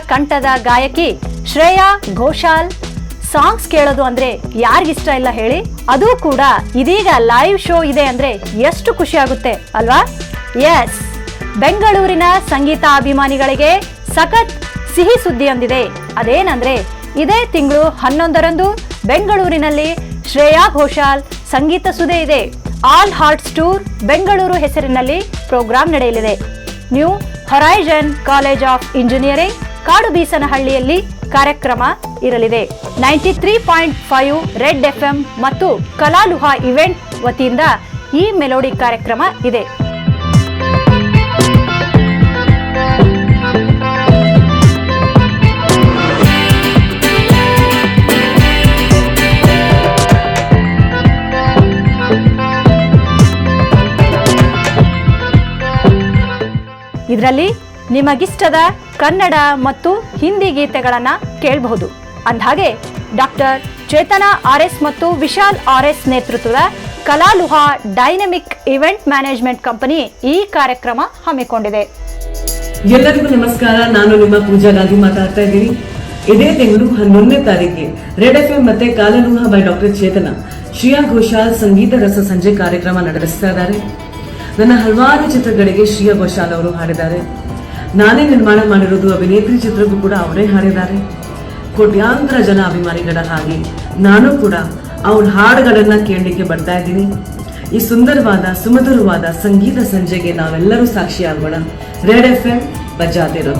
ಕಂಠದ ಗಾಯಕಿ ಶ್ರೇಯಾ ಘೋಷಾಲ್. ಸಾಂಗ್ಸ್ ಕೇಳೋದು ಅಂದ್ರೆ ಯಾರಿಗಿಷ್ಟ ಇಲ್ಲ ಹೇಳಿ. ಅದು ಕೂಡ ಇದೀಗ ಲೈವ್ ಶೋ ಇದೆ ಅಂದ್ರೆ ಎಷ್ಟು ಖುಷಿ ಆಗುತ್ತೆ ಅಲ್ವಾ? ಎಸ್ ಬೆಂಗಳೂರಿನ ಸಂಗೀತ ಅಭಿಮಾನಿಗಳಿಗೆ ಸಖತ್ ಸಿಹಿ ಸುದ್ದಿ ಅಂದಿದೆ. ಅದೇನಂದ್ರೆ ಇದೇ ತಿಂಗಳು ಹನ್ನೊಂದರಂದು ಬೆಂಗಳೂರಿನಲ್ಲಿ ಶ್ರೇಯಾ ಘೋಷಾಲ್ ಸಂಗೀತ ಸುದೆ ಇದೆ. ಆಲ್ ಹಾರ್ಟ್ಸ್ ಟೂರ್ ಬೆಂಗಳೂರು ಹೆಸರಿನಲ್ಲಿ ಪ್ರೋಗ್ರಾಂ ನಡೆಯಲಿದೆ. New horizon college of engineering ಕಾಡುಬೀಸನಹಳ್ಳಿಯಲ್ಲಿ ಕಾರ್ಯಕ್ರಮ ಇರಲಿದೆ. Ninety three point five red F M ಮತ್ತು ಕಲಾಲುಹಾ ಇವೆಂಟ್ ವತಿಯಿಂದ ಈ ಮೆಲೋಡಿ ಕಾರ್ಯಕ್ರಮ ಇದೆ. ಇದರಲ್ಲಿ ನಿಮಗಿಷ್ಟದ ಕನ್ನಡ ಮತ್ತು ಹಿಂದಿ ಗೀತೆಗಳನ್ನು ಕೇಳಬಹುದು. ಅಂದಹಾಗೆ, ಡಾಕ್ಟರ್ ಚೇತನಾ ಆರ್ ಎಸ್ ಮತ್ತು ವಿಶಾಲ್ ಆರ್ ಎಸ್ ನೇತೃತ್ವದ ಕಲಾಲುಹಾ ಡೈನಮಿಕ್ ಇವೆಂಟ್ ಮ್ಯಾನೇಜ್ಮೆಂಟ್ ಕಂಪನಿ ಈ ಕಾರ್ಯಕ್ರಮ ಹಮ್ಮಿಕೊಂಡಿದೆ. ಎಲ್ಲರಿಗೂ ನಮಸ್ಕಾರ. ನಾನು ನಿಮ್ಮ ಪೂಜಾ ಗಾಂಧಿ ಮಾತಾಡ್ತಾ ಇದ್ದೀನಿ. ಇದೇ ತಿಂಗಳು ಹನ್ನೊಂದನೇ ತಾರೀಕಿಗೆ ರೆಡ್ ಎಫ್ ಎಂ ಮತ್ತೆ ಕಾಲಲೂಹ ಬೈ ಡಾಕ್ಟರ್ ಚೇತನ ಶ್ರೇಯಾ ಘೋಷಾಲ್ ಸಂಗೀತ ರಸ ಸಂಜೆ ಕಾರ್ಯಕ್ರಮ ನಡೆಸ್ತಾ ಇದ್ದಾರೆ. ನನ್ನ ಹಲವಾರು ಚಿತ್ರಗಳಿಗೆ ಶ್ರೇಯಾ ಘೋಷಾಲ್ ಅವರು ಹಾಡಿದ್ದಾರೆ. ನಾನೇ ನಿರ್ಮಾಣ ಮಾಡಿರೋದು ಅಭಿನೇತ್ರಿ ಚಿತ್ರಕ್ಕೂ ಕೂಡ ಅವರೇ ಹಾಡಿದ್ದಾರೆ ಕೋಟ್ಯಾಂತರ ಜನ ಅಭಿಮಾನಿಗಳ ಹಾಗೆ ನಾನು ಕೂಡ ಅವ್ರ ಹಾಡುಗಳನ್ನ ಕೇಳಲಿಕ್ಕೆ ಬರ್ತಾ ಇದ್ದೀನಿ. ಈ ಸುಂದರವಾದ, ಸುಮಧುರವಾದ ಸಂಗೀತ ಸಂಜೆಗೆ ನಾವೆಲ್ಲರೂ ಸಾಕ್ಷಿಯಾಗೋಣ. Red F M ಬಜಾತಿರೋ